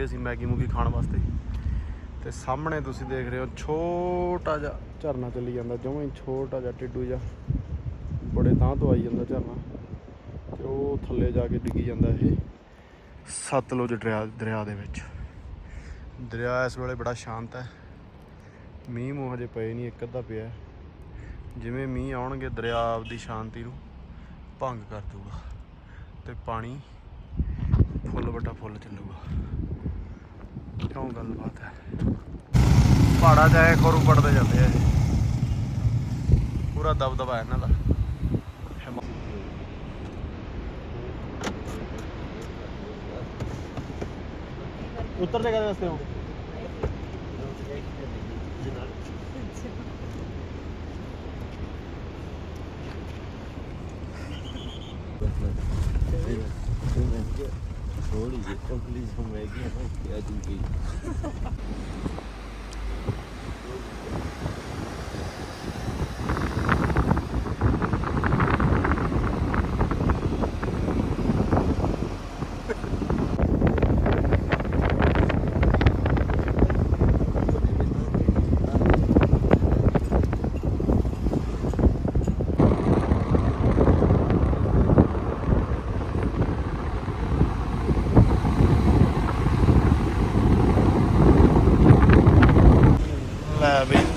ਰਾਹ ਸੀ ਮੈਗੀ ਮੂਗੀ ਖਾਣ ਵਾਸਤੇ। ਤੇ ਸਾਹਮਣੇ ਤੁਸੀਂ ਦੇਖ ਰਹੇ ਹੋ, ਛੋਟਾ ਜਿਹਾ ਝਰਨਾ ਚੱਲੀ ਜਾਂਦਾ ਜਿਵੇਂ ਛੋਟਾ ਜਿਹਾ ਟਿੱਡੂ ਜਿਹਾ। ਬੜੇ ਤਾਂ ਤੋਂ ਆਈ ਜਾਂਦਾ ਝਰਨਾ, ਤੇ ਉਹ ਥੱਲੇ ਜਾ ਕੇ ਡਿੱਗੀ ਜਾਂਦਾ ਇਹ ਸਤਲੁਜ ਦਰਿਆ ਦਰਿਆ ਦੇ ਵਿੱਚ। ਦਰਿਆ ਇਸ ਵੇਲੇ ਬੜਾ ਸ਼ਾਂਤ ਹੈ। ਮੀਂਹ ਮੂੰਹ ਹਜੇ ਪਏ ਨਹੀਂ, ਇੱਕ ਅੱਧਾ ਪਿਆ। ਜਿਵੇਂ ਮੀਂਹ ਆਉਣਗੇ, ਦਰਿਆ ਆਪਦੀ ਸ਼ਾਂਤੀ ਨੂੰ ਭੰਗ ਕਰ ਦੂਗਾ ਤੇ ਪਾਣੀ ਫੁੱਲ ਵੱਡਾ ਫੁੱਲ ਚੱਲੂਗਾ। ਕਿਉਂ ਗੱਲਬਾਤ ਹੈ? ਪਹਾੜਾ ਜਾਏ ਖੋਰੂ ਪੜਦੇ ਜਾਂਦੇ ਆ ਪੂਰਾ ਦਬਦਬਾ ਹੈ ਇਹਨਾਂ ਦਾ। ਹਿਮਾ- ਉੱਤਰ ਜਗ੍ਹਾ ਦੇ ਵਾਸਤੇ ਹੋ। थोड़ी सी कंप्लीट हो मैगी है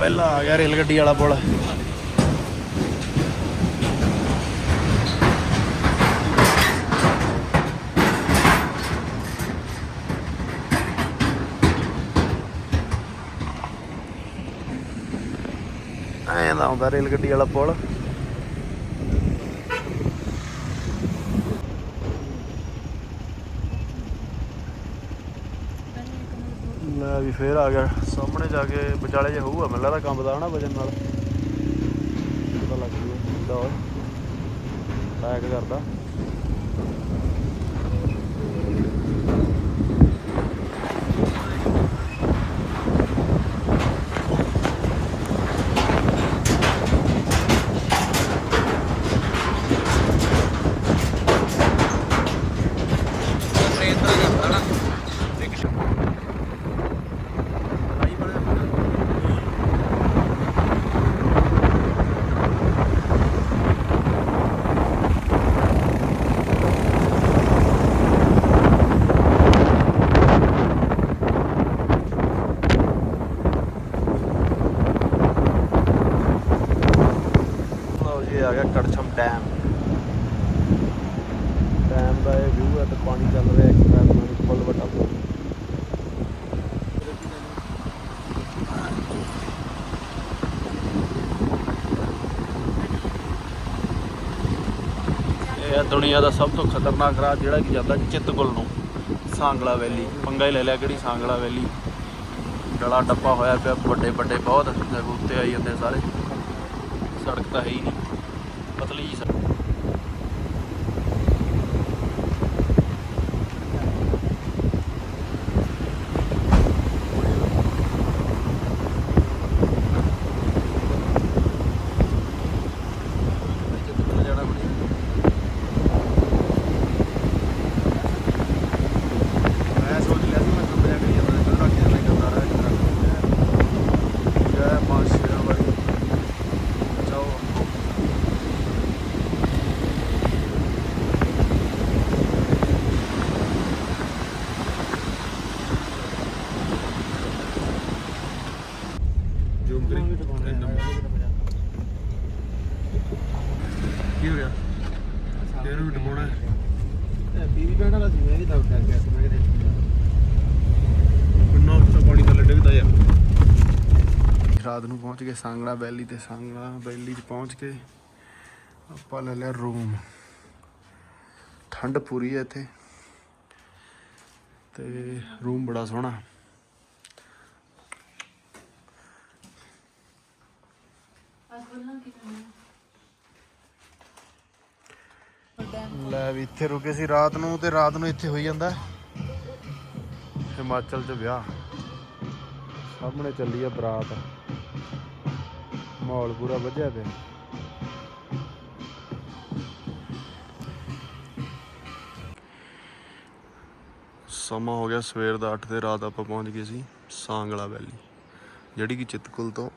ਪਹਿਲਾਂ ਆ ਗਿਆ ਰੇਲ ਗੱਡੀ ਵਾਲਾ ਪੁਲ। ਐਂ ਦਾ ਆਉਂਦਾ ਰੇਲ ਗੱਡੀ ਵਾਲਾ ਪੁਲ ਲੈ ਵੀ ਫੇਰ ਆ ਗਿਆ, ਸਾਹਮਣੇ ਜਾ ਕੇ ਵਿਚਾਲੇ ਜੇ ਹੋਊਗਾ, ਮੈਨੂੰ ਲੱਗਦਾ ਕੰਮ ਦਾ ਹਨਾ ਵਜਨ ਨਾਲ। ਪਤਾ ਲੱਗ ਗਿਆ ਕਿੱਦਾਂ ਓਏ। ਪੈਕ ਕਰਦਾ। ਇਹ ਆ ਗਿਆ ਕੜਛਮ ਡੈਮ। ਡੈਮ ਦਾ ਇਹ ਵਿਊ ਹੈ ਤੇ ਪਾਣੀ ਚੱਲ ਰਿਹਾ ਇੱਕ ਸਾਈਡ ਤੋਂ ਫੁੱਲ ਵੱਡਾ। ਪੁੱਲ ਇਹ ਹੈ ਦੁਨੀਆ ਦਾ ਸਭ ਤੋਂ ਖਤਰਨਾਕ ਰਾਹ ਜਿਹੜਾ ਕਿ ਜਾਂਦਾ ਚਿੱਤਗੁਲ ਨੂੰ, ਸਾਂਗਲਾ ਵੈਲੀ। ਪੰਗਾ ਹੀ ਲੈ ਲਿਆ ਕਿਹੜੀ ਸਾਂਗਲਾ ਵੈਲੀ? ਡਲਾ ਡੱਪਾ ਹੋਇਆ ਪਿਆ ਵੱਡੇ ਵੱਡੇ ਬਹੁਤ ਉੱਤੇ ਆਈ ਜਾਂਦੇ ਸਾਰੇ। ਸੜਕ ਤਾਂ ਹੈ ਹੀ ਨਹੀਂ। ਪਤਲੀ ਜਿਹੀ ਸੜਕ ਜਾਣਾ ਰਾਤ ਨੂੰ ਪਹੁੰਚ ਗਏ ਸਾਂਗਲਾ ਵੈਲੀ ਤੇ ਸਾਂਗਲਾ ਵੈਲੀ 'ਚ ਪਹੁੰਚ ਕੇ ਆਪਾਂ ਲੈ ਲਿਆ ਰੂਮ। ਠੰਡ ਪੂਰੀ ਹੈ ਇੱਥੇ। ਤੇ ਰੂਮ ਬੜਾ ਸੋਹਣਾ। ਲੈ ਵੀ ਇੱਥੇ ਰੁਕੇ ਸੀ ਰਾਤ ਨੂੰ ਤੇ ਰਾਤ ਨੂੰ ਇੱਥੇ ਹੋਈ ਜਾਂਦਾ। ਹਿਮਾਚਲ 'ਚ ਵਿਆਹ। ਸਾਹਮਣੇ ਚੱਲੀ ਆ ਬਰਾਤ। ਮਾਹੌਲ ਪੂਰਾ ਵੱਜਿਆ ਪਿਆ। ਸਮਾਂ ਹੋ ਗਿਆ ਸਵੇਰ ਦਾ 8 ਤੇ, ਰਾਤ ਆਪਾਂ ਪਹੁੰਚ ਗਏ ਸੀ ਸਾਂਗਲਾ ਵੈਲੀ, ਜਿਹੜੀ ਕਿ ਚਿਤਕੁਲ ਤੋਂ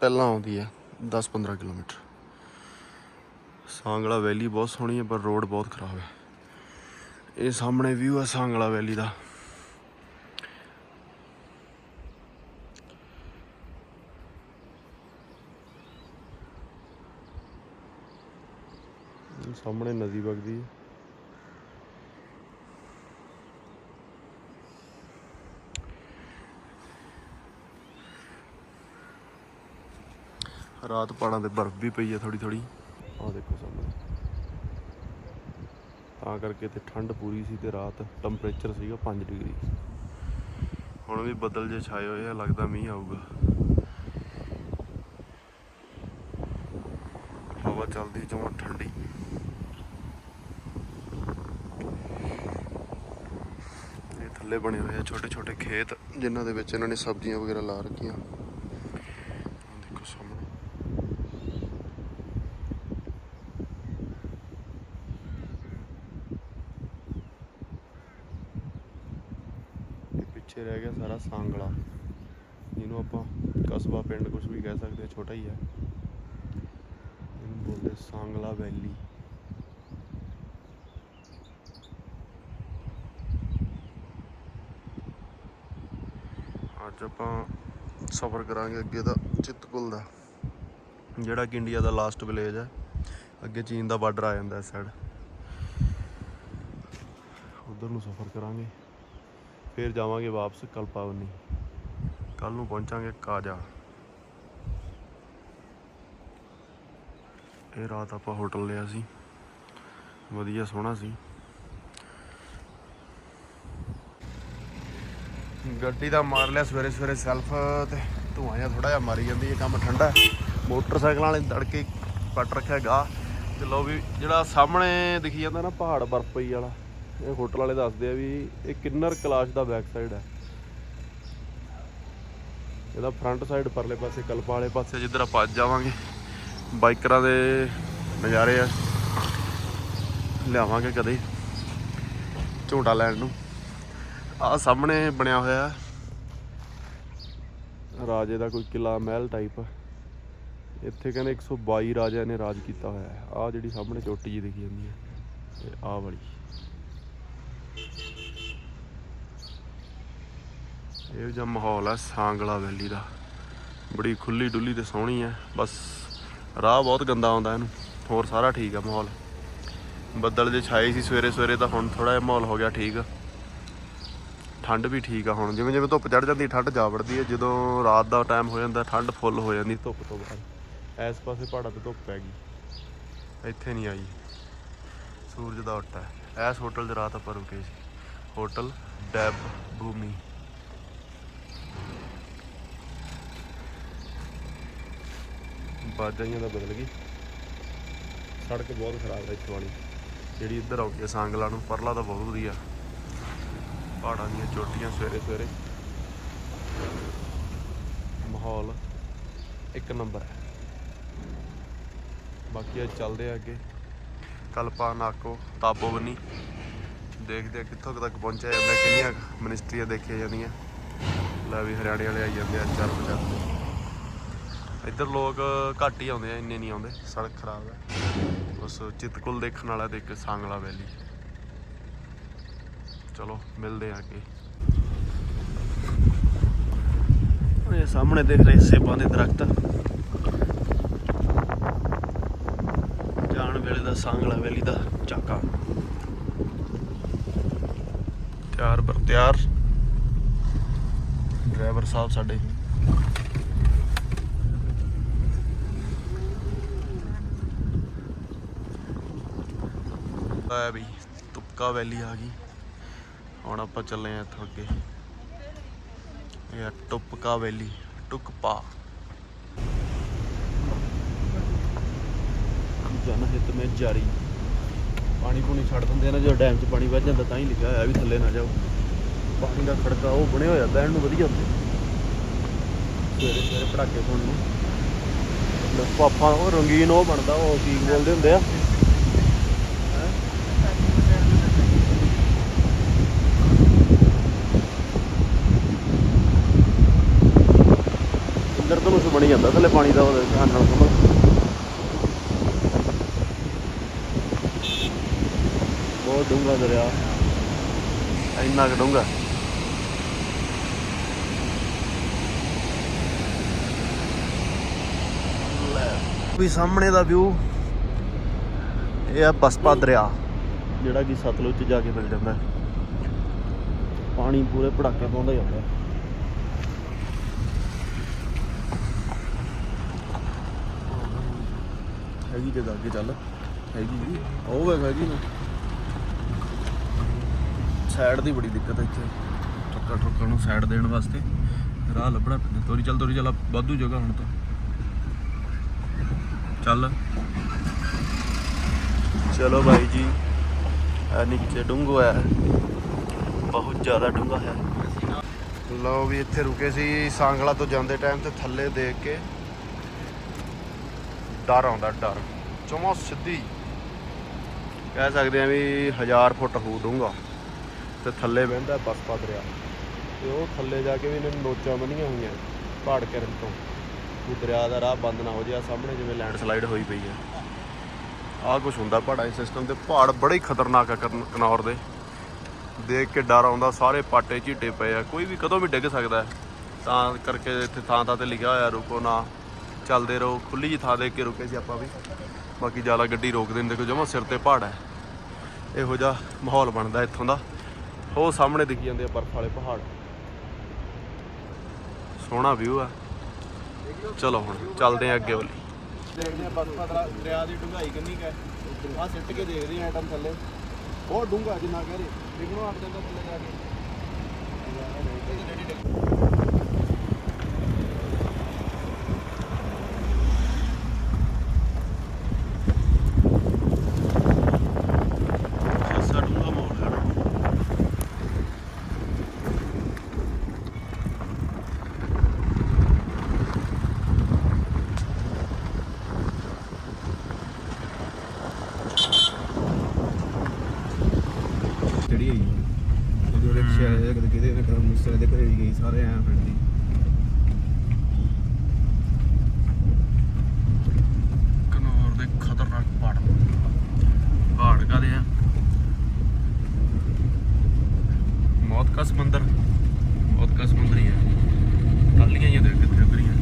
ਪਹਿਲਾਂ ਆਉਂਦੀ ਹੈ 10-15 ਕਿਲੋਮੀਟਰ। ਸਾਂਗਲਾ ਵੈਲੀ ਬਹੁਤ ਸੋਹਣੀ ਹੈ, ਪਰ ਰੋਡ ਬਹੁਤ ਖਰਾਬ ਹੈ। ਇਹ ਸਾਹਮਣੇ ਵਿਊ ਹੈ ਸਾਂਗਲਾ ਵੈਲੀ ਦਾ। ਸਾਹਮਣੇ ਨਦੀ ਵਗਦੀ ਹੈ। ਰਾਤ ਪਹਾੜਾਂ ਤੇ ਬਰਫ਼ ਵੀ ਪਈ ਹੈ ਥੋੜੀ ਥੋੜੀ ਆਹ ਦੇਖੋ ਸਾਹਮਣੇ। ਤਾਂ ਕਰਕੇ ਤੇ ਠੰਡ ਪੂਰੀ ਸੀ ਤੇ ਰਾਤ ਟੈਂਪਰੇਚਰ ਸੀਗਾ 5 ਡਿਗਰੀ। ਹੁਣ ਵੀ ਬੱਦਲ ਜੇ ਛਾਏ ਹੋਏ ਆ, ਲੱਗਦਾ ਮੀਂਹ ਆਊਗਾ। ਹਵਾ ਚੱਲਦੀ ਜਮਾਂ ਠੰਡੀ। ਇਹ ਬਣੇ ਹੋਏ ਆ ਛੋਟੇ ਛੋਟੇ ਖੇਤ, ਜਿਨ੍ਹਾਂ ਦੇ ਵਿੱਚ ਇਹਨਾਂ ਨੇ ਸਬਜ਼ੀਆਂ ਵਗੈਰਾ ਲਾ ਰੱਖੀਆਂ। ਦੇਖੋ ਸਾਹਮਣੇ। ਇਹ ਪਿੱਛੇ ਰਹਿ ਗਿਆ ਸਾਰਾ ਸਾਂਗਲਾ। ਜਿਹਨੂੰ ਆਪਾਂ ਕਸਬਾ ਪਿੰਡ ਕੁਝ ਵੀ ਕਹਿ ਸਕਦੇ ਛੋਟਾ ਹੀ ਹੈ ਇਹਨੂੰ ਬੋਲਦੇ ਸਾਂਗਲਾ ਵੈਲੀ। ਅੱਜ ਆਪਾਂ ਸਫ਼ਰ ਕਰਾਂਗੇ ਅੱਗੇ ਦਾ ਚਿੱਤਕੁਲ ਦਾ, ਜਿਹੜਾ ਕਿ ਇੰਡੀਆ ਦਾ ਲਾਸਟ ਵਿਲੇਜ ਹੈ। ਅੱਗੇ ਚੀਨ ਦਾ ਬਾਰਡਰ ਆ ਜਾਂਦਾ ਇਸ ਸਾਈਡ ਉਧਰ ਨੂੰ ਸਫ਼ਰ ਕਰਾਂਗੇ, ਫਿਰ ਜਾਵਾਂਗੇ ਵਾਪਸ ਕਲਪਾਵਨੀ। ਕੱਲ ਨੂੰ ਪਹੁੰਚਾਂਗੇ ਕਾਜਾ। ਇਹ ਰਾਤ ਆਪਾਂ ਹੋਟਲ ਲਿਆ ਸੀ। ਵਧੀਆ ਸੋਹਣਾ ਸੀ। ਗੱਡੀ ਦਾ ਮਾਰ ਲਿਆ ਸਵੇਰੇ ਸਵੇਰੇ ਸੈਲਫ ਤੇ ਧੂਆਂ ਜਿਹਾ ਥੋੜਾ ਜਿਹਾ ਮਾਰੀ ਜਾਂਦੀ ਹੈ, ਕੰਮ ਠੰਡਾ ਮੋਟਰਸਾਈਕਲਾਂ ਵਾਲੇ ਤੜਕੇ ਪੱਟ ਰੱਖਿਆ ਗਾ। ਤੇ ਲੋ ਵੀ ਜਿਹੜਾ ਸਾਹਮਣੇ ਦਿਖੀ ਜਾਂਦਾ ਨਾ ਪਹਾੜ ਬਰਫ਼ ਪਈ ਵਾਲਾ, ਇਹ ਹੋਟਲ ਵਾਲੇ ਦੱਸਦੇ ਆ ਵੀ ਇਹ ਕਿੰਨਰ ਕਲਾਸ਼ ਦਾ ਬੈਕ ਸਾਈਡ ਹੈ। ਇਹਦਾ ਫਰੰਟ ਸਾਈਡ ਪਰਲੇ ਪਾਸੇ, ਕਲਪਾ ਵਾਲੇ ਪਾਸੇ, ਜਿੱਧਰ ਆਪਾਂ ਅੱਜ ਜਾਵਾਂਗੇ, ਬਾਈਕਰਾਂ ਦੇ ਨਜ਼ਾਰੇ ਆ। ਲਿਆਵਾਂਗੇ ਕਦੇ ਝੋਟਾ ਲੈਣ ਨੂੰ। ਆ ਸਾਹਮਣੇ ਬਣਿਆ ਹੋਇਆ ਰਾਜੇ ਦਾ ਕੋਈ ਕਿਲਾ ਮਹਿਲ ਟਾਈਪ ਇੱਥੇ ਕਹਿੰਦੇ 122 ਰਾਜਿਆਂ ਨੇ ਰਾਜ ਕੀਤਾ ਹੋਇਆ ਹੈ। ਆ ਜਿਹੜੀ ਸਾਹਮਣੇ ਚੋਟੀ ਜੀ ਦਿਖੀ ਜਾਂਦੀ ਹੈ ਇਹ ਆ ਵਾਲੀ। ਇਹ ਜਿਹਾ ਮਾਹੌਲ ਹੈ ਸਾਂਗਲਾ ਵੈਲੀ ਦਾ। ਬੜੀ ਖੁੱਲੀ ਡੁੱਲੀ ਤੇ ਸੋਹਣੀ ਹੈ। ਬਸ ਰਾਹ ਬਹੁਤ ਗੰਦਾ ਆਉਂਦਾ ਇਹਨੂੰ। ਹੋਰ ਸਾਰਾ ਠੀਕ ਹੈ ਮਾਹੌਲ। ਬੱਦਲ ਜੇ ਛਾਏ ਸੀ ਸਵੇਰੇ ਸਵੇਰੇ ਤਾਂ ਹੁਣ ਥੋੜਾ ਜਿਹਾ ਮਾਹੌਲ ਹੋ ਗਿਆ ਠੀਕ। ਠੰਡ ਵੀ ਠੀਕ ਆ ਹੁਣ ਜਿਵੇਂ ਜਿਵੇਂ ਧੁੱਪ ਚੜ ਜਾਂਦੀ, ਠੰਡ ਜਾ ਵੜਦੀ ਹੈ ਜਦੋਂ ਰਾਤ ਦਾ ਟਾਈਮ ਹੋ ਜਾਂਦਾ, ਠੰਡ ਫੁੱਲ ਹੋ ਜਾਂਦੀ ਧੁੱਪ ਤੋਂ ਬਾਅਦ। ਇਸ ਪਾਸੇ ਪਹਾੜਾਂ ਤੇ ਧੁੱਪ ਪੈ ਗਈ। ਇੱਥੇ ਨਹੀਂ ਆਈ। ਸੂਰਜ ਦਾ ਉੱਟਾ ਹੈ ਇਸ ਹੋਟਲ 'ਚ ਰਾਤ ਆਪਾਂ ਰੁਕੇ ਸੀ। ਹੋਟਲ ਡੈਬ ਭੂਮੀ ਬਾਜਾਈਆਂ ਦਾ ਬਦਲ ਗਈ। ਸੜਕ ਬਹੁਤ ਖਰਾਬ ਹੈ ਇੱਥੋਂ ਵਾਲੀ। ਜਿਹੜੀ ਇੱਧਰ ਆਉਂਦੀ ਹੈ ਸਾਂਗਲਾ ਨੂੰ, ਪਰਲਾ ਤਾਂ ਬਹੁਤ ਵਧੀਆ। ਪਹਾੜਾਂ ਦੀਆਂ ਚੋਟੀਆਂ ਸਵੇਰੇ ਸਵੇਰੇ। ਮਾਹੌਲ ਇੱਕ ਨੰਬਰ ਹੈ। ਬਾਕੀ ਅੱਜ ਚੱਲਦੇ ਆ ਅੱਗੇ। ਕਲਪਾ ਨਾਕੋ ਤਾਬੋ ਬਨੀ। ਦੇਖਦੇ ਆ ਕਿੱਥੋਂ ਤੱਕ ਪਹੁੰਚਿਆ ਜਾਂਦਾ ਕਿੰਨੀਆਂ ਕੁ ਮਿਨਿਸਟਰੀਆਂ ਦੇਖੀਆਂ ਜਾਂਦੀਆਂ। ਲੈ ਵੀ ਹਰਿਆਣੇ ਵਾਲੇ ਆਈ ਜਾਂਦੇ ਆ ਚਾਰ ਪੰਜਾਹ ਇੱਧਰ ਲੋਕ ਘੱਟ ਹੀ ਆਉਂਦੇ ਆ, ਇੰਨੇ ਨਹੀਂ ਆਉਂਦੇ, ਸੜਕ ਖਰਾਬ ਹੈ। ਉਸ ਚਿਤਕੁਲ ਦੇਖਣ ਵਾਲਾ ਤੇ ਇੱਕ ਸਾਂਗਲਾ ਵੈਲੀ। ਚਲੋ, ਮਿਲਦੇ ਆ ਕੇ ਇਹ ਸਾਹਮਣੇ ਦੇਖ ਰਹੇ ਸੇਬਾਂ ਦੇ ਦਰਖਤ। ਜਾਣ ਵੇਲੇ ਦਾ, ਸਾਂਗਲਾ ਵੈਲੀ ਦਾ ਚਾਕਾ। ਤਿਆਰ ਬਰ, ਤਿਆਰ। ਡਰਾਈਵਰ ਸਾਹਿਬ ਸਾਡੇ। ਆ ਵੀ, ਤੁਪਕਾ ਵੈਲੀ ਆ ਗਈ। ਹੁਣ ਆਪਾਂ ਚੱਲੇ ਆ ਇੱਥੋਂ ਅੱਗੇ। ਇਹ ਆ ਟੁਪਕਾ ਵੈਲੀ, ਟੁਕਪਾ। ਜਨ ਹਿੱਤ ਮੇ ਜਾਰੀ। ਪਾਣੀ ਪੂਣੀ ਛੱਡ ਦਿੰਦੇ ਆ ਨਾ, ਜਦੋਂ ਡੈਮ 'ਚ ਪਾਣੀ ਵੱਜ ਜਾਂਦਾ ਤਾਂ ਹੀ ਲਿਖਿਆ ਹੋਇਆ ਵੀ ਥੱਲੇ ਨਾ ਜਾਓ। ਪਾਣੀ ਦਾ ਖੜਕਾ ਉਹ ਬਣਿਆ ਹੋਇਆ ਬੈਣ ਨੂੰ ਵਧੀਆ ਹੁੰਦੇ ਸਵੇਰੇ ਸਵੇਰੇ ਪਟਾਕੇ ਸੁਣਨ ਨੂੰ ਪਾਪਾ ਉਹ ਰੰਗੀਨ ਉਹ ਬਣਦਾ, ਉਹ ਕੀ ਬੋਲਦੇ ਹੁੰਦੇ ਆ ਹੈਂ? ਜਾਂਦਾ ਥੱਲੇ ਪਾਣੀ ਦਾ ਉਹਦੇ ਧਿਆਨ ਨਾਲ ਕਮਲ ਬਹੁਤ ਡੂੰਘਾ ਦਰਿਆ। ਇੰਨਾ ਕੁ ਡੂੰਘਾ। ਵੀ ਸਾਹਮਣੇ ਦਾ ਵਿਊ ਇਹ ਆ ਬਸਪਾ ਦਰਿਆ। ਜਿਹੜਾ ਕਿ ਸਤਲੁਜ ਚ ਜਾ ਕੇ ਮਿਲ ਜਾਂਦਾ। ਪਾਣੀ ਪੂਰੇ ਪੜਾਕੇ ਪਾਉਂਦਾ ਜਾਂਦਾ ਹੈਗੀ ਜਗ੍ਹਾ ਅੱਗੇ ਚੱਲ। ਹੈਗੀ ਜੀ। ਉਹ ਵੇਖ ਹੈਗੀ ਨਾ ਸਾਈਡ ਦੀ ਬੜੀ ਦਿੱਕਤ ਹੈ ਇੱਥੇ। ਟਰੱਕਾਂ ਟਰੱਕਾਂ ਨੂੰ ਸਾਈਡ ਦੇਣ ਵਾਸਤੇ। ਰਾਹ ਲੱਭਣਾ ਪੈਂਦਾ। ਤੋਰੀ ਚੱਲ ਤੋਰੀ ਚੱਲ। ਵਾਧੂ ਜਗ੍ਹਾ ਹੁਣ ਤਾਂ। ਚੱਲ। ਚਲੋ ਭਾਈ ਜੀ। ਆ ਨੀਚੇ ਡੂੰਘਾ ਹੈ। ਬਹੁਤ ਜ਼ਿਆਦਾ ਡੂੰਘਾ ਹੈ। ਲਓ ਵੀ ਇੱਥੇ ਰੁਕੇ ਸੀ। ਸਾਂਗਲਾ ਤੋਂ ਜਾਂਦੇ ਟਾਈਮ ਤੇ ਥੱਲੇ ਦੇਖ ਕੇ। ਡਰ ਆਉਂਦਾ, ਡਰ। ਜਮਾ ਸਿੱਧੀ ਕਹਿ ਸਕਦੇ ਆ ਵੀ 1000 ਫੁੱਟ ਹੋ ਡੂੰਘਾ ਤੇ ਥੱਲੇ ਬਹਿੰਦਾ ਬਸਪਾ ਦਰਿਆ। ਤੇ ਉਹ ਥੱਲੇ ਜਾ ਕੇ ਵੀ ਇਹਨਾਂ ਨੂੰ ਨੋਚਾਂ ਬਣੀਆਂ ਹੋਈਆਂ ਪਹਾੜ ਕਰਨ ਤੋਂ। ਵੀ ਦਰਿਆ ਦਾ ਰਾਹ ਬੰਦ ਨਾ ਹੋ ਜਾਏ ਸਾਹਮਣੇ ਜਿਵੇਂ ਲੈਂਡ ਸਲਾਈਡ ਹੋਈ ਪਈ ਹੈ। ਆਹ ਕੁਝ ਹੁੰਦਾ ਪਹਾੜਾਂ ਦੇ ਸਿਸਟਮ ਤੇ। ਪਹਾੜ ਬੜੇ ਹੀ ਖਤਰਨਾਕ ਆ ਕਰਨ- ਕਨੌਰ ਦੇ। ਦੇਖ ਕੇ ਡਰ ਆਉਂਦਾ, ਸਾਰੇ ਪਾਟੇ ਝੀਟੇ ਪਏ ਆ। ਕੋਈ ਵੀ ਕਦੋਂ ਵੀ ਡਿੱਗ ਸਕਦਾ ਤਾਂ ਕਰਕੇ ਇੱਥੇ ਥਾਂ ਥਾਂ ਤੇ ਲਿਖਿਆ ਹੋਇਆ, ਰੁਕੋ ਨਾ। ਚੱਲਦੇ ਰਹੋ ਖੁੱਲੀ ਜੀ ਥਾਂ ਦੇਖ ਕੇ ਰੁਕੇ ਸੀ ਆਪਾਂ ਵੀ ਬਾਕੀ ਜ਼ਿਆਦਾ ਗੱਡੀ ਰੋਕ ਦਿੰਦੇ ਕੋਈ ਜਮਾ ਸਿਰ ਤੇ ਪਹਾੜ ਹੈ ਇਹੋ ਜਿਹਾ ਮਾਹੌਲ ਬਣਦਾ ਇੱਥੋਂ ਦਾ ਉਹ ਸਾਹਮਣੇ ਦਿਖੀ ਜਾਂਦੇ ਆ ਬਰਫ਼ ਵਾਲੇ ਪਹਾੜ ਸੋਹਣਾ ਵਿਊ ਆ ਚਲੋ ਹੁਣ ਚੱਲਦੇ ਆ ਅੱਗੇ ਵੱਲ ਦੇਖਦੇ ਆ ਬਸਪਾ ਦਰਿਆ ਦੀ ਡੂੰਘਾਈ ਕਿੰਨੀ ਹੈ ਆ ਸਿੱਟ ਕੇ ਦੇਖਦੇ ਆ ਆਈਟਮ ਥੱਲੇ ਬਹੁਤ ਡੂੰਘਾ ਜਿੰਨਾ ਕਹਦੇ ਡਿੱਗਣੋਂ ਹਟ ਜਾਂਦਾ ਥੱਲੇ ਜਾ ਕੇ ਖਾਸਾ ਡੂੰਘਾ ਮਾਹੌਲ ਹੈ ਨਾ। ਚੜੀ ਹੋਈ ਉਹਦੇ ਰਿਕਸ਼ੇ ਵਾਲੇ ਦੇ ਕਦੇ ਕਿਤੇ ਨਾ ਕਦੇ ਮੁਸਲੇ ਦੇ ਘਰੇ ਗਈ ਸਾਰੇ ਐਂ ਫਿਰਦੀ ਕਨੌਰ ਦੇ ਖਤਰਨਾਕ ਪਹਾੜ। ਪਹਾੜ ਕਾਦੇ ਆ? ਮੌਤ ਕਾ ਸਮੁੰਦਰ ਮੌਤ ਕਾ ਸਮੁੰਦਰ ਹੀ ਹੈ ਟਾਲੀਆਂ ਇਹ ਦੇਖ ਕਿੱਥੇ ਉਤਰੀਆਂ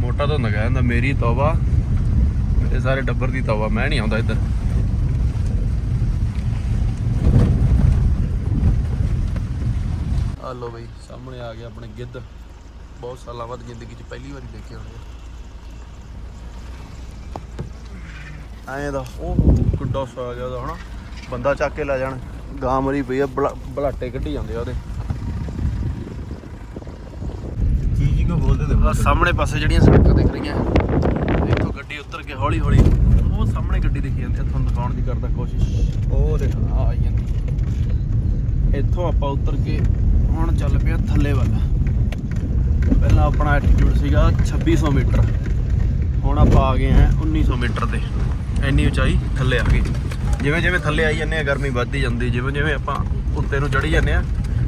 ਮੋਟਾ ਤਾਂ ਨਗਾ ਜਾਂਦਾ ਮੇਰੀ ਤੌਬਾ ਮੇਰੇ ਸਾਰੇ ਡੱਬਰ ਦੀ ਤਵਾ, ਮੈਂ ਨਹੀਂ ਆਉਂਦਾ ਇੱਧਰ। ਆ ਲੋ ਬਈ, ਸਾਹਮਣੇ ਆ ਗਿਆ ਆਪਣੇ ਗਿੱਧ। ਬਹੁਤ ਸਾਲਾਂ ਬਾਅਦ ਜ਼ਿੰਦਗੀ 'ਚ ਪਹਿਲੀ ਵਾਰੀ ਦੇਖੇ ਹੋਣੇ। ਐਂ ਦਾ, ਉਹ ਕਿੱਡਾ ਸਾ ਗਿਆ ਉਹਦਾ, ਹਨਾ? ਬੰਦਾ ਚੱਕ ਕੇ ਲੈ ਜਾਣ। ਗਾਂ ਮਰੀ ਪਈ ਆ, ਬਲਾ- ਬਲਾਟੇ ਕੱਢੀ ਜਾਂਦੇ ਆ ਉਹਦੇ। ਕੀ ਹੀ ਕੋ ਬੋਲਦੇ ਤੇ ਸਾਹਮਣੇ ਪਾਸੇ ਜਿਹੜੀਆਂ ਸੜਕਾਂ ਦਿਖ ਰਹੀਆਂ। ਗੱਡੀ ਉਤਰ ਕੇ ਹੌਲੀ ਹੌਲੀ ਉਹ ਸਾਹਮਣੇ ਗੱਡੀ ਦਿਖੀ ਜਾਂਦੀ ਆ ਤੁਹਾਨੂੰ ਦਿਖਾਉਣ ਦੀ ਕਰਦਾ ਕੋਸ਼ਿਸ਼। ਉਹ ਦੇਖ, ਆ ਆਈ ਜਾਂਦੀ। ਇੱਥੋਂ ਆਪਾਂ ਉਤਰ ਕੇ ਹੁਣ ਚੱਲ ਪਿਆ ਥੱਲੇ ਵੱਲ। ਪਹਿਲਾਂ ਆਪਣਾ ਐਟੀਟਿਊਡ ਸੀਗਾ 2600 ਮੀਟਰ। ਹੁਣ ਆਪਾਂ ਆ ਗਏ ਹਾਂ 1900 ਮੀਟਰ ਤੇ। ਇੰਨੀ ਉਚਾਈ ਥੱਲੇ ਆ ਗਈ ਜਿਵੇਂ ਜਿਵੇਂ ਥੱਲੇ ਆਈ ਜਾਂਦੇ ਆ, ਗਰਮੀ ਵੱਧਦੀ ਜਾਂਦੀ। ਜਿਵੇਂ ਜਿਵੇਂ ਆਪਾਂ ਉੱਤੇ ਨੂੰ ਚੜੀ ਜਾਂਦੇ ਆ,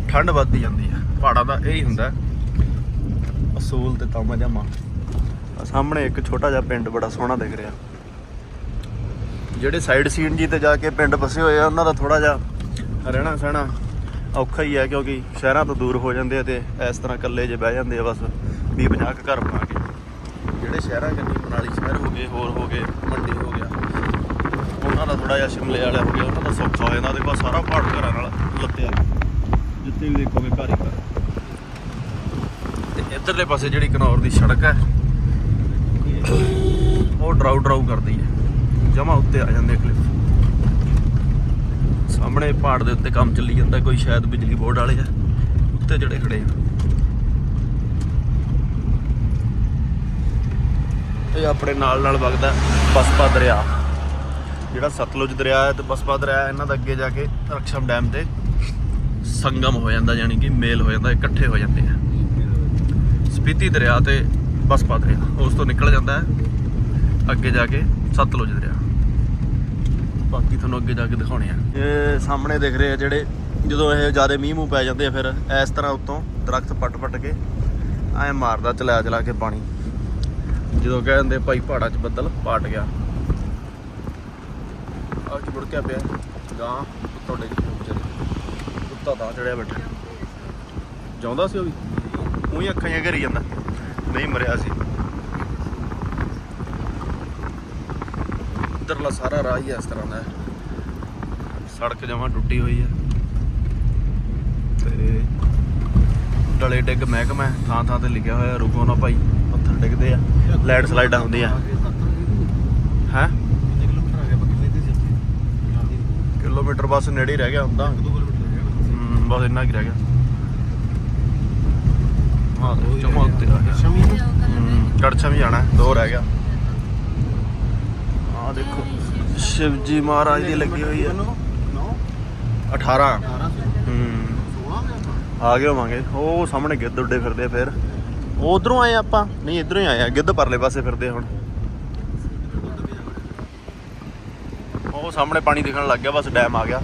ਠੰਡ ਵੱਧਦੀ ਜਾਂਦੀ ਆ। ਪਹਾੜਾਂ ਦਾ ਇਹ ਹੀ ਹੁੰਦਾ। ਅਸੂਲ ਤੇ ਤਾਮਾ ਜਾਮਾ। ਆਹ ਸਾਹਮਣੇ ਇੱਕ ਛੋਟਾ ਜਿਹਾ ਪਿੰਡ ਬੜਾ ਸੋਹਣਾ ਦਿਖ ਰਿਹਾ। ਜਿਹੜੇ ਸਾਈਡ ਸੀਨ ਜੀ ਤੇ ਜਾ ਕੇ ਪਿੰਡ ਵਸੇ ਹੋਏ ਆ, ਉਹਨਾਂ ਦਾ ਥੋੜਾ ਜਿਹਾ ਰਹਿਣਾ ਸਹਿਣਾ ਔਖਾ ਹੀ ਹੈ ਕਿਉਂਕਿ ਸ਼ਹਿਰਾਂ ਤੋਂ ਦੂਰ ਹੋ ਜਾਂਦੇ ਆ ਤੇ ਇਸ ਤਰ੍ਹਾਂ ਇਕੱਲੇ ਜੇ ਬਹਿ ਜਾਂਦੇ ਆ, ਬਸ 20 50 ਕੁ ਘਰ ਬਣਾ ਕੇ। ਜਿਹੜੇ ਸ਼ਹਿਰਾਂ ਕੰਨੀ ਮਨਾਲੀ ਸ਼ਹਿਰ ਹੋ ਗਏ, ਹੋਰ ਹੋ ਗਏ, ਮੰਡੀ ਹੋ ਗਿਆ, ਉਹਨਾਂ ਦਾ ਥੋੜਾ ਜਿਹਾ ਸ਼ਿਮਲੇ ਵਾਲਾ ਹੋ ਗਿਆ, ਉਹਨਾਂ ਦਾ ਸੌਖਾ ਹੋ ਜਾਂਦਾ ਦੇਖੋ ਸਾਰਾ ਪਹਾੜ ਘਰਾਂ ਨਾਲ ਲੱਤਿਆ ਜਿੱਥੇ ਵੀ ਦੇਖੋਗੇ ਘਰ ਹੀ ਘਰ। ਤੇ ਇੱਧਰਲੇ ਪਾਸੇ ਜਿਹੜੀ ਕਨੌਰ ਦੀ ਸੜਕ ਹੈ ਉਹ ਡਰਾਊ ਡਰਾਊ ਕਰਦੀ ਹੈ। ਜਮਾ ਉੱਤੇ ਆ ਜਾਂਦੇ ਕਲਿੱਫ ਸਾਹਮਣੇ ਪਹਾੜ ਦੇ ਉੱਤੇ ਕੰਮ ਚੱਲੀ ਜਾਂਦਾ, ਕੋਈ ਸ਼ਾਇਦ ਬਿਜਲੀ ਬੋਰਡ ਵਾਲੇ ਆ। ਉੱਤੇ ਜਿਹੜੇ ਖੜੇ ਆ। ਇਹ ਆਪਣੇ ਨਾਲ ਨਾਲ ਵਗਦਾ ਬਸਪਾ ਦਰਿਆ। ਜਿਹੜਾ ਸਤਲੁਜ ਦਰਿਆ ਹੈ ਤੇ ਬਸਪਾ ਦਰਿਆ ਇਹਨਾਂ ਦਾ ਅੱਗੇ ਜਾ ਕੇ ਰਕਸ਼ਮ ਡੈਮ ਤੇ ਸੰਗਮ ਹੋ ਜਾਂਦਾ, ਯਾਨੀ ਕਿ ਮੇਲ ਹੋ ਜਾਂਦਾ, ਇਕੱਠੇ ਹੋ ਜਾਂਦੇ ਆ। ਸਪੀਤੀ ਦਰਿਆ ਤੇ ਬਸਪਾ ਦਰਿਆ ਉਸ ਤੋਂ ਨਿਕਲ ਜਾਂਦਾ ਹੈ। ਅੱਗੇ ਜਾ ਕੇ ਸਤਲੁਜ ਦਰਿਆ। ਬਾਕੀ ਤੁਹਾਨੂੰ ਅੱਗੇ ਜਾ ਕੇ ਦਿਖਾਉਣੇ ਆ। ਇਹ ਸਾਹਮਣੇ ਦਿਖ ਰਹੇ ਆ ਜਿਹੜੇ ਜਦੋਂ ਇਹ ਜ਼ਿਆਦਾ ਮੀਂਹ ਮੂੰਹ ਪੈ ਜਾਂਦੇ ਆ ਫਿਰ ਇਸ ਤਰ੍ਹਾਂ ਉੱਤੋਂ ਦਰਖਤ ਪੱਟ ਪੱਟ ਕੇ ਐ ਮਾਰਦਾ ਚਲਾ ਚਲਾ ਕੇ ਪਾਣੀ। ਜਦੋਂ ਕਹਿ ਦਿੰਦੇ ਭਾਈ ਪਹਾੜਾਂ 'ਚ ਬੱਦਲ ਪਾਟ ਗਿਆ। ਆ ਕੀ ਮੁੜ ਕੇ ਪਿਆ। ਗਾਂ ਤੁਹਾਡੇ ਵਿਚਾਰੇ ਕੁੱਤਾ ਤਾਂ ਚੜਿਆ ਬੈਠਾ। ਜਾਉਂਦਾ ਸੀ ਉਹ ਵੀ? ਉਹੀ ਅੱਖਾਂ ਜਿਹਾ ਘਰੀ ਜਾਂਦਾ। ਨਹੀਂ ਮਰਿਆ ਸੀ। ਇੱਧਰਲਾ ਸਾਰਾ ਰਾਹ ਹੀ ਇਸ ਤਰ੍ਹਾਂ ਦਾ ਸੜਕ ਜਮਾਂ ਟੁੱਟੀ ਹੋਈ ਹੈ। ਤੇ ਡਲੇ ਡਿੱਗ ਮਹਿਕਮਾ ਥਾਂ ਥਾਂ ਤੇ ਲਿਖਿਆ ਹੋਇਆ, ਰੁਕੋ ਨਾ ਭਾਈ, ਪੱਥਰ ਡਿੱਗਦੇ ਆ ਲੈਂਡ ਸਲਾਈਡਾਂ ਹੁੰਦੀਆਂ। ਹੈ? ਕਿਲੋਮੀਟਰ ਬਸ ਨੇੜੇ ਰਹਿ ਗਿਆ ਹੁੰਦਾ। ਬਸ ਇੰਨਾ ਕੀ ਰਹਿ ਗਿਆ। ਹਾਂ ਆ ਗਿਆ ਜਾਣਾ। ਦੋ ਰਹਿ ਆ ਦੇਖੋ ਸ਼ਿਵਜੀ ਮਹਾਰਾਜ ਦੀ ਲੱਗੀ ਹੋਈ ਹੈ। 18 ਹੂੰ। ਆ ਗਏ ਹੋਵਾਂਗੇ। ਉਹ ਸਾਹਮਣੇ ਗਿੱਧ ਉੱਡੇ ਫਿਰਦੇ ਆ ਫਿਰ। ਉਧਰੋਂ ਆਏ ਆਪਾਂ। ਨਹੀਂ ਇਧਰੋਂ ਹੀ ਆਏ ਆ। ਗਿੱਧ ਪਰਲੇ ਪਾਸੇ ਫਿਰਦੇ ਹੁਣ। ਉਹ ਸਾਹਮਣੇ ਪਾਣੀ ਦਿਖਣ ਲੱਗ ਗਿਆ ਬਸ ਡੈਮ ਆ ਗਿਆ।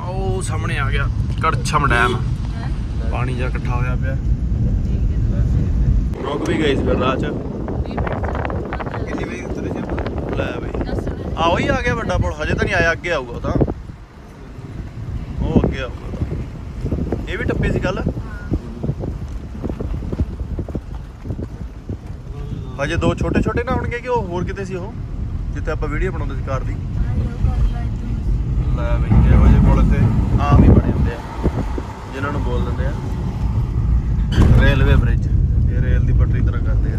ਉਹ ਸਾਹਮਣੇ ਆ ਗਿਆ ਕੜਛਮ ਡੈਮ। ਪਾਣੀ ਜਿਹਾ ਇਕੱਠਾ ਹੋਇਆ ਪਿਆ। ਰੁਕ ਵੀ ਗਏ ਸੀ ਫਿਰ ਰਾਹ ਚ। ਲੈ ਬਈ। ਆ ਗਿਆ ਵੱਡਾ ਪੁਲ ਹਜੇ ਤਾਂ ਨਹੀਂ ਆਇਆ ਅੱਗੇ ਆਊਗਾ ਉਹ ਤਾਂ। ਉਹ ਅੱਗੇ ਆਊਗਾ ਉਹ ਤਾਂ। ਇਹ ਵੀ ਟੱਪੇ ਸੀ ਗੱਲ ਹਜੇ ਦੋ ਛੋਟੇ ਛੋਟੇ ਨਾ ਹੋਣਗੇ ਕਿ ਉਹ ਹੋਰ ਕਿਤੇ ਸੀ ਉਹ? ਜਿੱਥੇ ਆਪਾਂ ਵੀਡੀਓ ਬਣਾਉਂਦੇ ਸੀ ਕਾਰ ਦੀ। ਲੈ ਬਈ ਇਹੋ ਜਿਹੇ ਪੁਲ ਤੇ ਆਮ ਹੀ ਜਿਨ੍ਹਾਂ ਨੂੰ ਬੋਲ ਦਿੰਦੇ ਆ। Railway bridge. ਇਹ ਰੇਲ ਦੀ ਪਟਰੀ ਤਰ੍ਹਾਂ ਕਰਦੇ ਆ।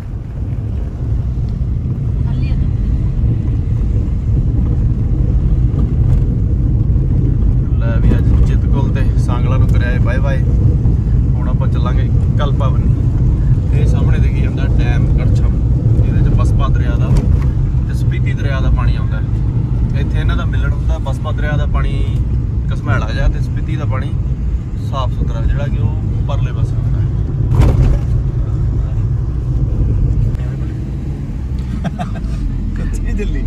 ਲੈ ਵੀ ਅੱਜ ਚਿਤਕੁਲ ਤੇ ਸਾਂਗਲਾ ਨੂੰ ਕਰਿਆ ਬਾਏ ਬਾਏ। ਹੁਣ ਆਪਾਂ ਚੱਲਾਂਗੇ ਕਲਪਾ ਬੰਨੀ ਇਹ ਸਾਹਮਣੇ ਦੇਖੀ ਜਾਂਦਾ ਡੈਮ ਕੜਛਮ। ਇਹਦੇ ਚ ਬਸਪਾ ਦਰਿਆ ਦਾ ਤੇ ਸਪੀਤੀ ਦਰਿਆ ਦਾ ਪਾਣੀ ਆਉਂਦਾ। ਇੱਥੇ ਇਹਨਾਂ ਦਾ ਮਿਲਣ ਹੁੰਦਾ ਬਸਪਾ ਦਰਿਆ ਦਾ ਪਾਣੀ ਕਸਮੈਲਾ ਜਾ ਤੇ ਸਪੀਤੀ ਦਾ ਪਾਣੀ ਸਾਫ਼ ਸੁਥਰਾ ਜਿਹੜਾ ਕਿ ਉਹ ਪਰਲੇ ਪਾਸੇ ਹੁੰਦਾ ਹੈ। ਕਿੱਥੇ ਦਿੱਲੀ?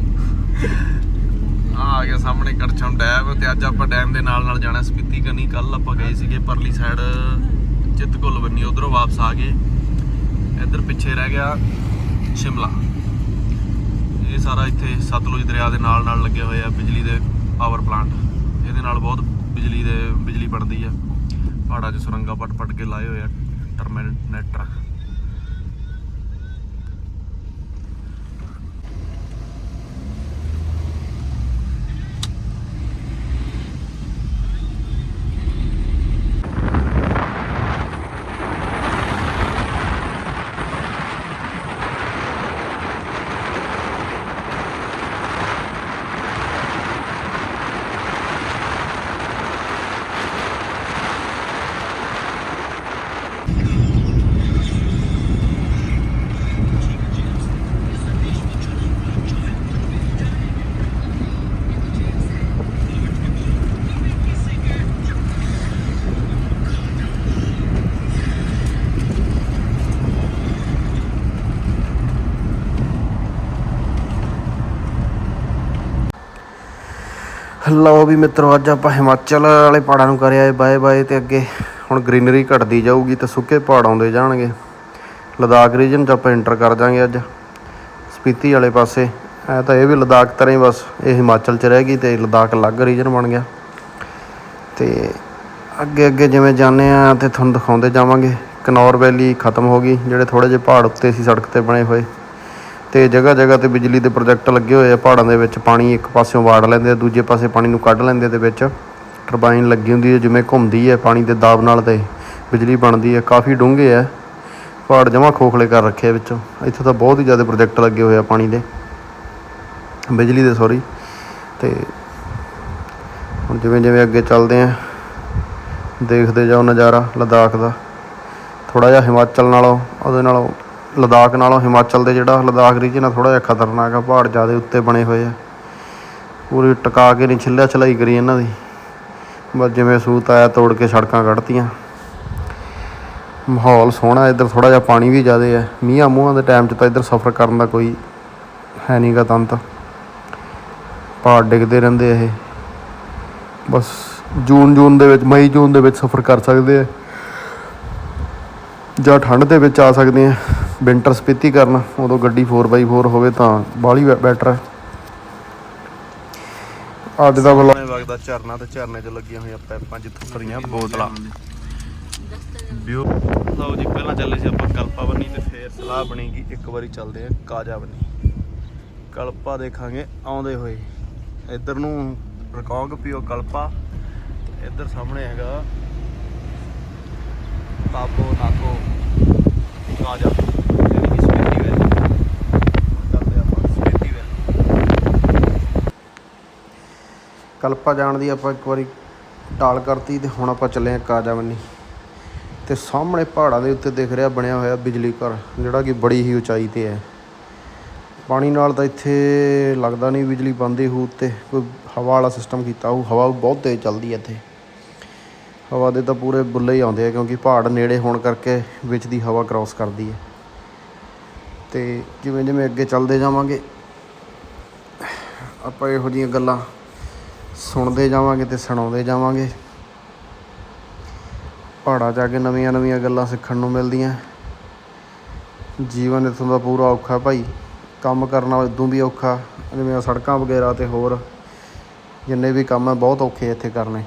ਆ ਗਿਆ ਸਾਹਮਣੇ ਕੜਛਮ ਡੈਮ ਤੇ ਅੱਜ ਆਪਾਂ ਡੈਮ ਦੇ ਨਾਲ ਨਾਲ ਜਾਣਾ ਸਪੀਤੀ ਕਰਨੀ ਕੱਲ ਆਪਾਂ ਗਏ ਸੀਗੇ ਪਰਲੀ ਸਾਈਡ ਚਿਤਕੁਲ ਬੰਨੀ ਉਧਰੋਂ ਵਾਪਸ ਆ ਗਏ ਇੱਧਰ ਪਿੱਛੇ ਰਹਿ ਗਿਆ ਸ਼ਿਮਲਾ। ਇਹ ਸਾਰਾ ਇੱਥੇ ਸਤਲੁਜ ਦਰਿਆ ਦੇ ਨਾਲ ਨਾਲ ਲੱਗੇ ਹੋਏ ਆ ਬਿਜਲੀ ਦੇ ਪਾਵਰ ਪਲਾਂਟ ਇਹਦੇ ਨਾਲ ਬਹੁਤ ਬਿਜਲੀ ਦੇ ਬਿਜਲੀ ਬਣਦੀ ਆ। ਪਹਾੜਾਂ 'ਚ ਸੁਰੰਗਾ ਪਟ ਪੱਟ ਕੇ ਲਾਏ ਹੋਏ ਆ ਟਰਮੀਨੇਟਰ। ਲਓ ਵੀ ਮਿੱਤਰੋ, ਅੱਜ ਆਪਾਂ ਹਿਮਾਚਲ ਵਾਲੇ ਪਹਾੜਾਂ ਨੂੰ ਕਰਿਆ ਏ, ਬਾਏ ਬਾਏ ਤੇ ਅੱਗੇ ਹੁਣ ਗ੍ਰੀਨਰੀ ਘਟਦੀ ਜਾਊਗੀ ਤੇ ਸੁੱਕੇ ਪਹਾੜ ਆਉਂਦੇ ਜਾਣਗੇ। ਲਦਾਖ ਰੀਜਨ ਚ ਆਪਾਂ ਐਂਟਰ ਕਰ ਜਾਾਂਗੇ ਅੱਜ। ਸਪੀਤੀ ਵਾਲੇ ਪਾਸੇ, ਐ ਤਾਂ ਇਹ ਵੀ ਲਦਾਖ ਤਰ੍ਹਾਂ ਹੀ ਬਸ, ਇਹ ਹਿਮਾਚਲ ਚ ਰਹਿ ਗਈ ਤੇ ਲਦਾਖ ਅਲੱਗ ਰੀਜਨ ਬਣ ਗਿਆ। ਤੇ ਅੱਗੇ ਅੱਗੇ ਜਿਵੇਂ ਜਾਂਦੇ ਆ, ਤੇ ਤੁਹਾਨੂੰ ਦਿਖਾਉਂਦੇ ਜਾਵਾਂਗੇ। ਕਨੌਰ ਵੈਲੀ ਖਤਮ ਹੋ ਗਈ, ਜਿਹੜੇ ਥੋੜੇ ਜਿਹੇ ਪਹਾੜ ਉੱਤੇ ਸੀ, ਸੜਕ ਤੇ ਬਣੇ ਹੋਏ। ਤੇ ਜਗ੍ਹਾ ਜਗ੍ਹਾ ਤੇ ਬਿਜਲੀ ਦੇ ਪ੍ਰੋਜੈਕਟ ਲੱਗੇ ਹੋਏ ਆ। ਪਹਾੜਾਂ ਦੇ ਵਿੱਚ ਪਾਣੀ ਇੱਕ ਪਾਸਿਓਂ ਵਾੜ ਲੈਂਦੇ ਆ, ਦੂਜੇ ਪਾਸੇ ਪਾਣੀ ਨੂੰ ਕੱਢ ਲੈਂਦੇ ਤੇ ਵਿੱਚ ਟਰਬਾਈਨ ਲੱਗੀ ਹੁੰਦੀ ਹੈ ਜਿਵੇਂ ਘੁੰਮਦੀ ਹੈ ਪਾਣੀ ਦੇ ਦਾਬ ਨਾਲ ਤੇ ਬਿਜਲੀ ਬਣਦੀ ਹੈ ਕਾਫੀ ਡੂੰਘੇ ਆ। ਪਹਾੜ ਜਮਾ ਖੋਖਲੇ ਕਰ ਰੱਖੇ ਵਿੱਚੋਂ। ਇੱਥੇ ਤਾਂ ਬਹੁਤ ਹੀ ਜ਼ਿਆਦਾ ਪ੍ਰੋਜੈਕਟ ਲੱਗੇ ਹੋਏ ਆ ਪਾਣੀ ਦੇ। ਬਿਜਲੀ ਦੇ ਸੌਰੀ ਤੇ ਹੁਣ ਜਿਵੇਂ ਜਿਵੇਂ ਅੱਗੇ ਚੱਲਦੇ ਆ, ਦੇਖਦੇ ਜਾਓ ਨਜ਼ਾਰਾ, ਲਦਾਖ ਦਾ। ਥੋੜਾ ਜਿਹਾ ਹਿਮਾਚਲ ਨਾਲੋਂ, ਉਹਦੇ ਨਾਲੋਂ ਲਦਾਖ ਨਾਲੋਂ ਹਿਮਾਚਲ ਦੇ ਜਿਹੜਾ ਲਦਾਖ ਰੀਜਨ ਆ ਥੋੜਾ ਜਿਹਾ ਖਤਰਨਾਕ ਆ, ਪਹਾੜ ਜ਼ਿਆਦਾ ਉੱਤੇ ਬਣੇ ਹੋਏ ਆ। ਪੂਰੀ ਟਿਕਾ ਕੇ ਨਹੀਂ ਛਿੱਲਿਆ ਛਲਾਈ ਕਰੀ ਇਹਨਾਂ ਦੀ। ਬਸ ਜਿਵੇਂ ਸੂਤ ਆਇਆ, ਤੋੜ ਕੇ ਸੜਕਾਂ ਕੱਢਤੀਆਂ। ਮਾਹੌਲ ਸੋਹਣਾ, ਇੱਧਰ ਥੋੜਾ ਜਿਹਾ ਪਾਣੀ ਵੀ ਜ਼ਿਆਦਾ ਹੈ ਮੀਂਹਾਂ ਮੂੰਹਾਂ ਦੇ ਟਾਈਮ 'ਚ ਤਾਂ ਇੱਧਰ ਸਫ਼ਰ ਕਰਨ ਦਾ ਕੋਈ ਹੈ ਨਹੀਂਗਾ ਤੰਤ। ਪਹਾੜ ਡਿੱਗਦੇ ਰਹਿੰਦੇ ਇਹ। ਬਸ ਜੂਨ ਜੂਨ ਦੇ ਵਿੱਚ, ਮਈ, ਜੂਨ ਦੇ ਵਿੱਚ ਸਫ਼ਰ ਕਰ ਸਕਦੇ ਆ। ਜਾਂ ਠੰਡ ਦੇ ਵਿੱਚ ਆ ਸਕਦੇ ਆ। ਵਿੰਟਰ ਸਪੀਤੀ ਕਰਨ ਉਦੋਂ ਗੱਡੀ 4x4 ਹੋਵੇ ਤਾਂ ਬਾਹਲੀ ਬੈਟਰ ਹੈ। ਅੱਜ ਦਾ ਵਲੌਗ ਵਗਦਾ ਝਰਨਾ ਤੇ ਝਰਨੇ 'ਚ ਲੱਗੀਆਂ ਹੋਈਆਂ ਪਾਈਪਾਂ ਜਿੱਥੋਂ ਭਰੀਆਂ ਬੋਤਲਾਂ। ਵਿਊ ਲਓ ਜੀ ਪਹਿਲਾਂ ਚੱਲੇ ਸੀ ਆਪਾਂ ਕਲਪਾ ਬੰਨੀ ਤੇ ਫੇਰ ਸਲਾਹ ਬਣੇਗੀ ਇੱਕ ਵਾਰੀ ਚੱਲਦੇ ਆ ਕਾਜਾ ਬੰਨੀ ਕਲਪਾ ਦੇਖਾਂਗੇ ਆਉਂਦੇ ਹੋਏ। ਇੱਧਰ ਨੂੰ ਰਕੌਂਗ ਪੀਓ ਕਲਪਾ ਤੇ ਇੱਧਰ ਸਾਹਮਣੇ ਹੈਗਾ ਤਾਪੋ ਨਾਕੋ ਕਾਜਾ ਯਾਨੀ ਕਿ ਸਪੀਤੀ ਵੈਲੀ ਚੱਲਦੇ ਆਪਾਂ ਸਪੀਤੀ ਵੈਲੀ ਕਲਪਾ ਜਾਣ ਦੀ ਆਪਾਂ ਇੱਕ ਵਾਰੀ ਟਾਲ ਕਰਤੀ ਤੇ ਹੁਣ ਆਪਾਂ ਚੱਲੇ ਆ ਕਾਜਾ ਬੰਨੀ ਤੇ ਸਾਹਮਣੇ ਪਹਾੜਾਂ ਦੇ ਉੱਤੇ ਦਿਖ ਰਿਹਾ ਬਣਿਆ ਹੋਇਆ ਬਿਜਲੀ ਘਰ, ਜਿਹੜਾ ਕਿ ਬੜੀ ਹੀ ਉਚਾਈ ਤੇ ਹੈ। ਪਾਣੀ ਨਾਲ ਤਾਂ ਇੱਥੇ ਲੱਗਦਾ ਨਹੀਂ ਬਿਜਲੀ ਬੰਦੀ ਹੋਊ ਉੱਤੇ, ਕੋਈ ਹਵਾ ਵਾਲਾ ਸਿਸਟਮ ਕੀਤਾ ਹੋਊ, ਹਵਾ ਬਹੁਤ ਤੇਜ਼ ਚੱਲਦੀ ਹੈ ਇੱਥੇ। ਹਵਾ ਦੇ ਤਾਂ ਪੂਰੇ ਬੁੱਲੇ ਹੀ ਆਉਂਦੇ ਆ, ਕਿਉਂਕਿ ਪਹਾੜ ਨੇੜੇ ਹੋਣ ਕਰਕੇ ਵਿੱਚ ਦੀ ਹਵਾ ਕ੍ਰਾਸ ਕਰਦੀ ਹੈ। ਤੇ ਜਿਵੇਂ ਜਿਵੇਂ ਅੱਗੇ ਚੱਲਦੇ ਜਾਵਾਂਗੇ, ਆਪਾਂ ਇਹੋ ਜਿਹੀਆਂ ਗੱਲਾਂ ਸੁਣਦੇ ਜਾਵਾਂਗੇ ਤੇ ਸੁਣਾਉਂਦੇ ਜਾਵਾਂਗੇ। ਪਹਾੜਾਂ 'ਚ ਆ ਕੇ ਨਵੀਆਂ ਨਵੀਆਂ ਗੱਲਾਂ ਸਿੱਖਣ ਨੂੰ ਮਿਲਦੀਆਂ। ਜੀਵਨ ਇੱਥੋਂ ਦਾ ਪੂਰਾ ਔਖਾ ਭਾਈ। ਕੰਮ ਕਰਨਾ ਉਦੋਂ ਵੀ ਔਖਾ, ਜਿਵੇਂ ਸੜਕਾਂ ਵਗੈਰਾ ਤੇ ਹੋਰ। ਜਿੰਨੇ ਵੀ ਕੰਮ ਹੈ ਬਹੁਤ ਔਖੇ ਇੱਥੇ ਕਰਨੇ।